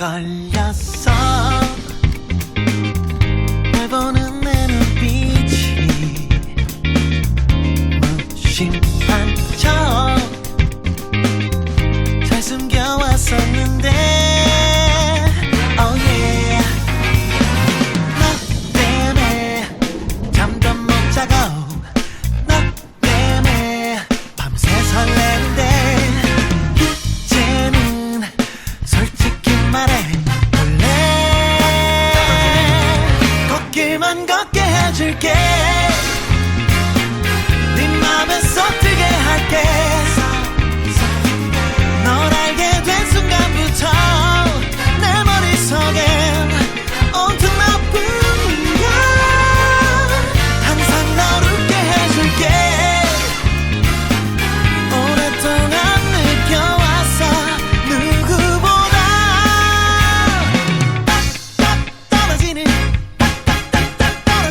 걸렸어. 만 걷게 해줄게.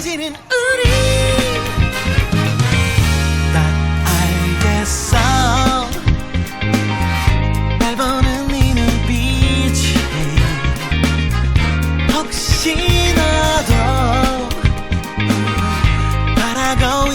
지는 우리. 딱 알겠어. 날 보는 네 눈빛이 혹시나도 바라고